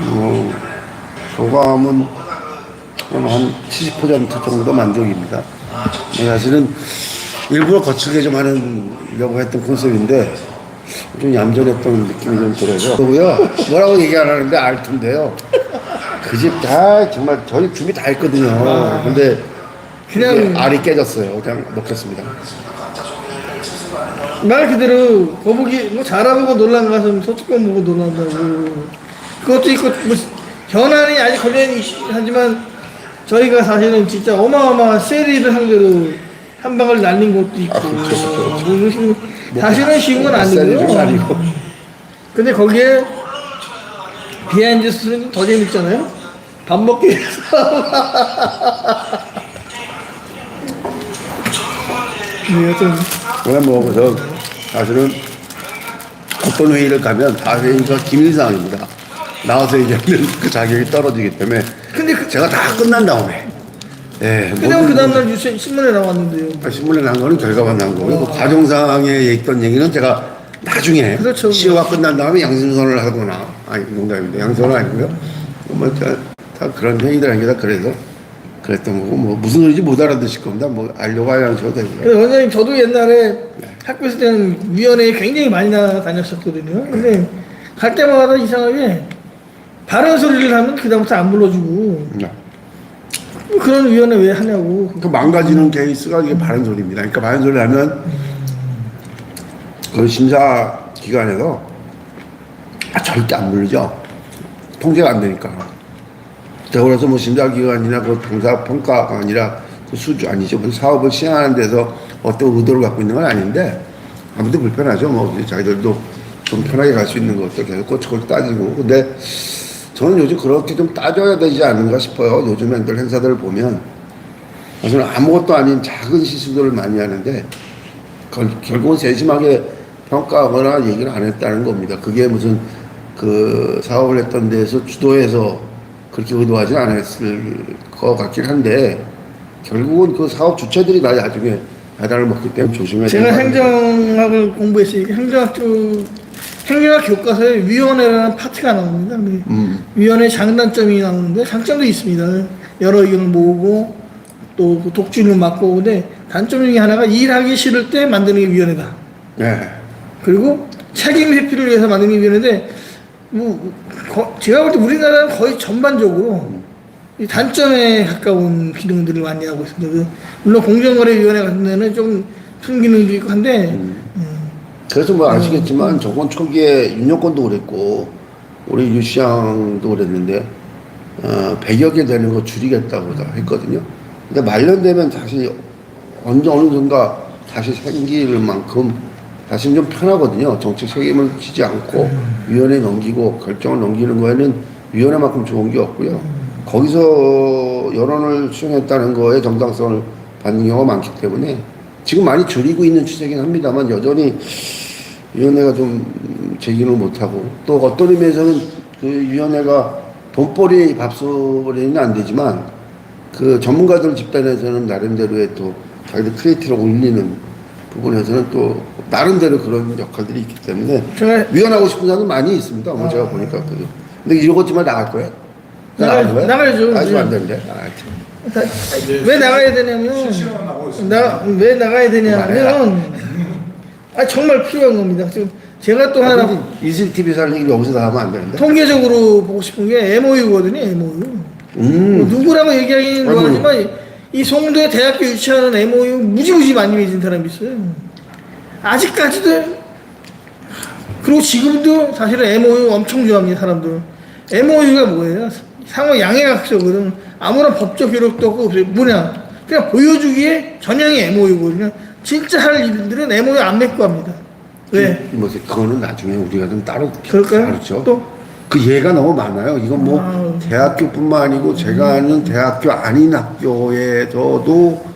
어, 소감은 한 70% 정도 만족입니다. 네, 사실은 일부러 거칠게 좀 하려고 했던 컨셉인데 좀 얌전했던 느낌이 좀 들어서 그고요 뭐라고 얘기 안 하는데 알 텐데요. 그 집 다 정말 저희 준비 다 했거든요. 근데 그냥- 알이 깨졌어요. 그냥 놓겠습니다. 말 그대로 거북이 뭐 잘하고 놀란 가슴 소뚜껑 보고 놀란다고 그것도 있고 뭐 현안이 아직 걸려있긴 하지만 저희가 사실은 진짜 어마어마한 세리를 상대로 한 방을 날린 것도 있고 아, 그렇죠, 그렇죠. 뭐 이런 식으로 사실은 쉬운 건 아니고요 아니고. 근데 거기에 비하인드 스토리는 더 재밌잖아요 밥 먹기 위해서 네, 여튼 그냥 뭐 그래서 사실은 어떤 회의를 가면 다 회의가 기밀사항입니다. 나와서 얘기하면 그 자격이 떨어지기 때문에 근데 그, 제가 다 끝난 다음에. 예, 그냥 모든- 그 다음날 뉴스 신문에 나왔는데요. 아, 신문에 난 거는 결과만 난 거고 그 과정상에 있던 얘기는 제가 나중에 그렇죠. 시효가 끝난 다음에 양심선을 하거나 아니 농담입니다. 양선은 아니고요. 뭐다 다 그런 회의들입니다 그래서 그랬던 거고 뭐 무슨 소리인지 못 알아듣을 겁니다. 뭐 알려고 하셔도 되고요. 근데 원장님 저도 옛날에 학교 있을 때는 위원회에 굉장히 많이 나 다녔었거든요. 근데 갈 때마다 이상하게 바른 소리를 하면 그다음부터 안 불러주고 네. 뭐 그런 위원회 왜 하냐고. 그 망가지는 케이스가 이게 바른 소리입니다. 그러니까 바른 소리를 하면 그 심사 기관에서 아, 절대 안 부르죠. 통제가 안 되니까. 자, 그래서 뭐 심사 기관이나 그 평사 평가가 아니라 그 수주 아니죠. 그 사업을 시행하는 데서 어떤 의도를 갖고 있는 건 아닌데 아무튼 불편하죠. 뭐 이제 자기들도 좀 편하게 갈 수 있는 것도 계속 꼬치꼬치 따지고. 근데 저는 요즘 그렇게 좀 따져야 되지 않는가 싶어요. 요즘 애들 행사들을 보면 사실은 아무것도 아닌 작은 실수들을 많이 하는데 결, 결국은 세심하게 평가하거나 얘기를 안 했다는 겁니다. 그게 무슨 그 사업을 했던 데에서 주도해서 그렇게 의도하지 않았을 것 같긴 한데 결국은 그 사업 주체들이 나 나중에 배달을 먹기 때문에 조심해야 제가? 행정학을 공부했으니까 행정학 쪽 행정학 교과서에 위원회라는 파트가 나옵니다. 근데 음. 위원회 장단점이 나오는데 장점도 있습니다. 여러 의견을 모으고 또그 독주를 맡고 근데 단점 중에 하나가 일하기 싫을 때 만드는 게 위원회다. 네. 그리고 책임 회피를 위해서 만드는 게 위원회인데 뭐 거- 제가 볼 때 우리나라는 거의 전반적으로 이 단점에 가까운 기능들을 많이 하고 있습니다. 그 물론 공정거래위원회 같은 데는 좀 순기능도 있고 한데 음. 그래서 뭐 아시겠지만 저번 초기에 윤여권도 그랬고 우리 유 시장도 그랬는데 어, 100여 개 되는 거 줄이겠다고 다 했거든요. 근데 말년되면 다시 언제 어느 순간 다시 생길 만큼 다시 좀 편하거든요. 정책 책임을 지지 않고 위원회 넘기고 결정을 넘기는 거에는 위원회만큼 좋은 게 없고요. 거기서 여론을 수용했다는 거에 정당성을 받는 경우가 많기 때문에 지금 많이 줄이고 있는 추세긴 합니다만 여전히 위원회가 좀 제기를 못하고 또 어떤 의미에서는 그 위원회가 돈벌이 밥소리는 안 되지만 그 전문가들 집단에서는 나름대로의 또 자기들 크리에이티를 올리는 부분에서는 또 나름대로 그런 역할들이 있기 때문에 제가 위원하고 싶은 사람도 많이 있습니다. 뭐 제가 보니까 그 근데 이러고 지만 나갈 거야? 나가- 나갈 거야? 나가야죠. 아직 안. 되는데. 아, 참. 다- 왜 나가야 되냐면 나 왜 나가야 되냐면 아 정말 필요한 겁니다. 지금 제가 또 하나 이슬 TV 살 얘기 여기서 다 하면 안 되는데. 통계적으로 보고 싶은 게 MOU거든요. MOU. 음. 뭐 누구라고 얘기하기는 아이고. 뭐하지만 이 송도에 대학교 유치하는 MOU 무지무지 많이 맺은 사람이 있어요. 아직까지도 그리고 지금도 사실은 MOU 엄청 좋아합니다 사람들. MOU가 뭐예요? 상호 양해각서거든. 아무런 법적 효력도 없고. 뭐냐? 그냥 보여주기에 전형의 MOU거든요. 진짜 할 일들은 MOU 안 맺고 합니다. 왜? 뭐 그거는 나중에 우리가 좀 따로 그럴까요? 그렇죠. 또? 그 예가 너무 많아요. 이건 뭐 아. 대학교뿐만 아니고 제가 아는 대학교 아닌 학교에서도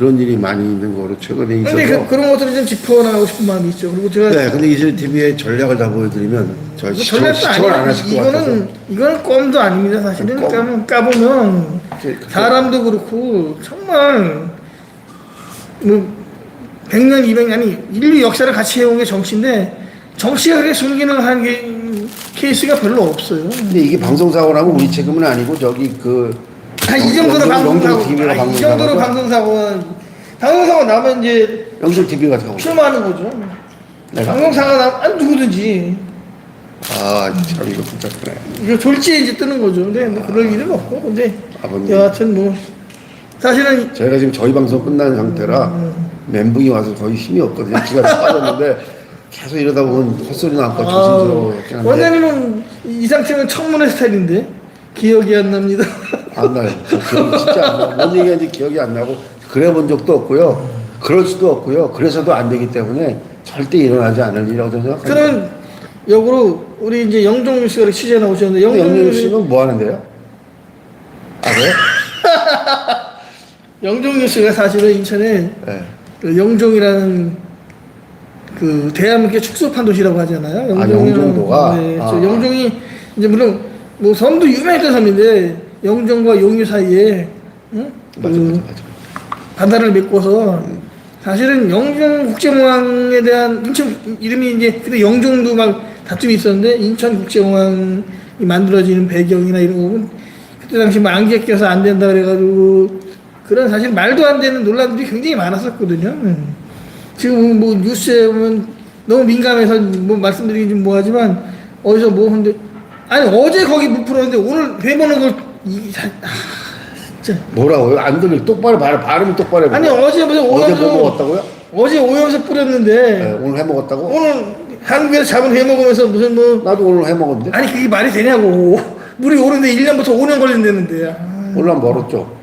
그런 일이 많이 있는 거로 최근에 있어서. 근데 그, 그런 것들을 좀 짚어나가고 싶은 마음이 있죠. 그리고 제가 네, 근데 이슬 TV의 전략을 다 보여드리면 저 이거 시청, 전략도 시청을 안. 하실 것 같아서. 이거는 이거는 껌도 아닙니다. 사실은 껌. 까보면, 까보면 그- 그- 사람도 그렇고 정말 뭐 100년, 200년 아니 인류 역사를 같이 해온 게 정치인데 정치가 그렇게 순기능을 하는 게 케이스가 별로 없어요. 근데 이게 방송사고 나면 우리 책임은 아니고 저기 그 아, 이 정도로 방송사고, TV가 아, 이 정도로 방송사고. 방송사고는 방송사고 나면 이제 영종 TV가 사고. 출마하는 거죠. 내가 방송사고 나면 안 누구든지. 아 참 이거 복잡하네 이거 졸지에 이제 뜨는 거죠. 근데 뭐 그럴 일은 없고. 근데 아버님. 여하튼 뭐 사실은 저희가 지금 저희 방송 끝난 상태라 멘붕이 와서 거의 힘이 없거든요. 기가 다 빠졌는데 계속 이러다 보면 헛소리 나고 아, 한데. 원래는 이 상태는 청문회 스타일인데 기억이 안 납니다. 안 나요 기억이 진짜 안뭔 얘기하는지 기억이 안 나고 그래 본 적도 없고요 그럴 수도 없고요 그래서도 안 되기 때문에 절대 일어나지 않을 일이라고 저는 생각합니다 저는 역으로 우리 이제 영종윤 씨가 이렇게 취재 나오셨는데 영종윤 씨는 뭐 하는데요? 아 그래? 영종윤 씨가 사실은 인천에 네. 그 영종이라는 그 대한민국의 축소판 도시라고 하잖아요. 아, 영종이라는- 영종도가? 네, 저 아. 영종이 이제 물론 뭐 섬도 유명했던 섬인데 영종과 용유 사이에 응? 맞아 그 맞아 맞아 바다를 메꿔서 사실은 영종 국제공항에 대한 인천 이름이 이제 근데 영종도 막 다툼이 있었는데 인천 국제공항이 만들어지는 배경이나 이런 거 보면 그때 당시 뭐 안개 껴서 안 된다 그래가지고 그런 사실 말도 안 되는 논란들이 굉장히 많았었거든요. 음. 지금 뭐 뉴스에 보면 너무 민감해서 뭐 말씀드리기 좀 뭐하지만 어디서 뭐 근데 아니 어제 거기 못 풀었는데 오늘 해보는 걸 이, 사- 아, 진짜 뭐라고요? 안 들려 똑바로 발 발음이 똑바로 해봐 아니 어제 무슨 어제 오염수 뭐 먹었다고요? 어제 오염수 뿌렸는데 네, 오늘 해 먹었다고? 오늘 한국에서 잡은 회 먹으면서 무슨 뭐 나도 오늘 해 먹었는데 아니 그게 말이 되냐고 물이 오르는데 1년부터 5년 걸린다는데 아. 오늘 한 멀었죠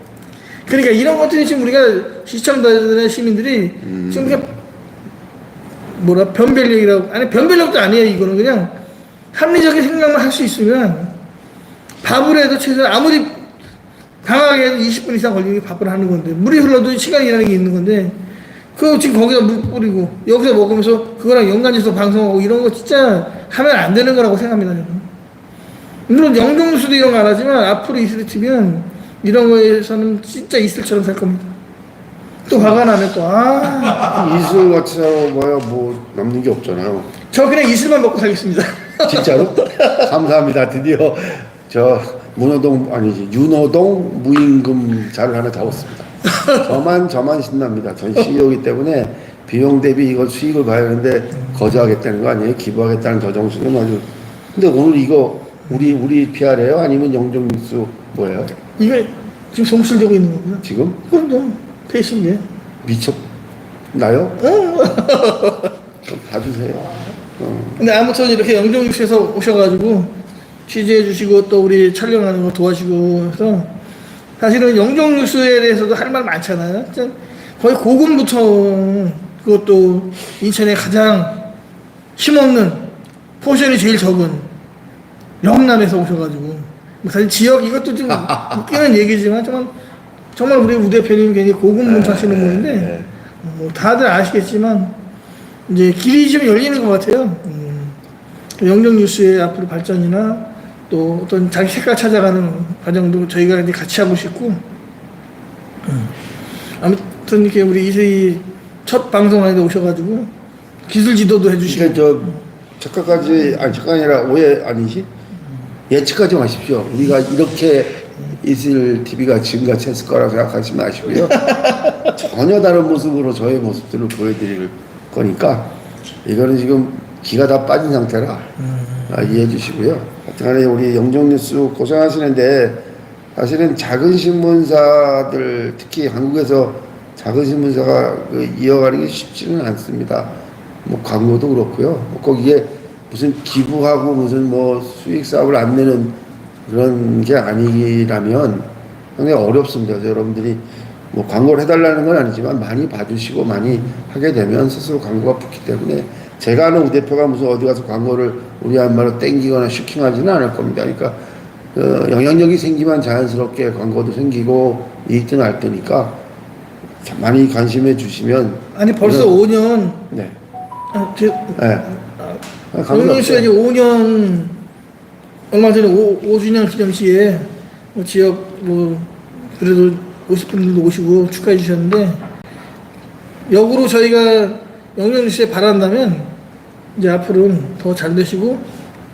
그러니까 이런 것들이 지금 우리가 시청자들의 시민들이 음. 지금 그냥 뭐라 변별력이라고 아니 변별력도 아니에요 이거는 그냥 합리적인 생각만 할 수 있으면 밥을 해도 최소한 아무리 강하게 해도 20분 이상 걸리게 밥을 하는 건데 물이 흘러도 시간이라는 게 있는 건데 그 지금 거기다 물 뿌리고 여기서 먹으면서 그거랑 연관해서 방송하고 이런 거 진짜 하면 안 되는 거라고 생각합니다 저는. 물론 영종수도 이런 거 안 하지만 앞으로 이슬 팀은 이런 거에서는 진짜 이슬처럼 살 겁니다. 또 화가 나면 또아저 이슬 같이 뭐야 뭐 남는 게 없잖아요. 그냥 이슬만 먹고 살겠습니다. 진짜로? 감사합니다. 드디어 저 문호동 아니지 윤호동 무임금 자를 하나 잡았습니다 저만 저만 신납니다 전 CEO이기 때문에 비용 대비 이거 수익을 봐야 하는데 거저하겠다는 거 아니에요 기부하겠다는 저 정수는 아주 근데 오늘 이거 우리 우리 PR이에요 아니면 영종뉴스 뭐예요 이게 지금 송출되고 있는 거구나 지금 그럼요 페이스북에 미쳤 나요? 어. 좀 봐주세요. 어. 근데 아무튼 이렇게 영종뉴스에서 오셔가지고 취재해 주시고 또 우리 촬영하는 거 도와주고 해서 사실은 영종 뉴스에 대해서도 할 말 많잖아요. 진짜 거의 고군부터 그것도 인천에 가장 힘없는 포션이 제일 적은 영남에서 오셔가지고 뭐 사실 지역 이것도 좀 웃기는 얘기지만 정말 정말 우리 우 대표님 굉장히 고군분투하시는 분인데 네. 뭐 다들 아시겠지만 이제 길이 좀 열리는 것 같아요. 음, 영정 뉴스의 앞으로 발전이나 또 어떤 자기 색깔 찾아가는 과정도 저희가 이제 같이 하고 싶고 음, 아무튼 이렇게 우리 이세희 첫 방송에도 오셔가지고 기술 지도도 해주시고 저 작가까지 아니 작가 아니라 오해 아니지 예측하지 마십시오. 우리가 이렇게 이슬 TV가 지금같이 했을 거라고 생각하지 마시고요. 전혀 다른 모습으로 저의 모습들을 보여드릴 거니까 이거는 지금 기가 다 빠진 상태라 아, 이해해 주시고요. 하여튼간에 우리 영정뉴스 고생하시는데 사실은 작은 신문사들 특히 한국에서 작은 신문사가 그 이어가는 게 쉽지는 않습니다. 뭐 광고도 그렇고요. 뭐 거기에 무슨 기부하고 무슨 뭐 수익 사업을 안 내는 그런 게 아니라면 상당히 어렵습니다. 그래서 여러분들이 뭐 광고를 해달라는 건 아니지만 많이 봐주시고 많이 하게 되면 스스로 광고가 붙기 때문에 제가 아는 우 대표가 무슨 어디 가서 광고를 우리 한말로 땡기거나 슈킹하지는 않을 겁니다. 그러니까 어, 영향력이 생기면 자연스럽게 광고도 생기고 이익도 날 테니까 참 많이 관심해 주시면 아니 벌써 그래서- 5년 네. 아, 제, 네. 아, 영정 씨가 이제 5년 얼마 전에 5, 5주년 기념시에 뭐 지역 뭐 그래도 50분들도 오시고 축하해 주셨는데 역으로 저희가 영정 씨에 바란다면 이제 앞으로는 더 잘 되시고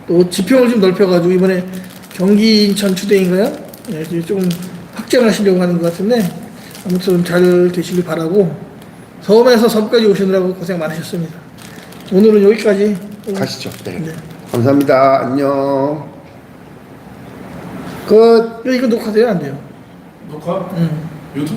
또 지평을 좀 넓혀가지고 이번에 경기 인천 추대인가요? 네, 이제 조금 확장을 하시려고 하는 것 같은데 아무튼 잘 되시길 바라고 섬에서 섬까지 오시느라고 고생 많으셨습니다. 오늘은 여기까지. 가시죠. 네. 네. 감사합니다. 안녕. 끝. 이거 녹화돼요 안 돼요? 녹화? 음. 유튜브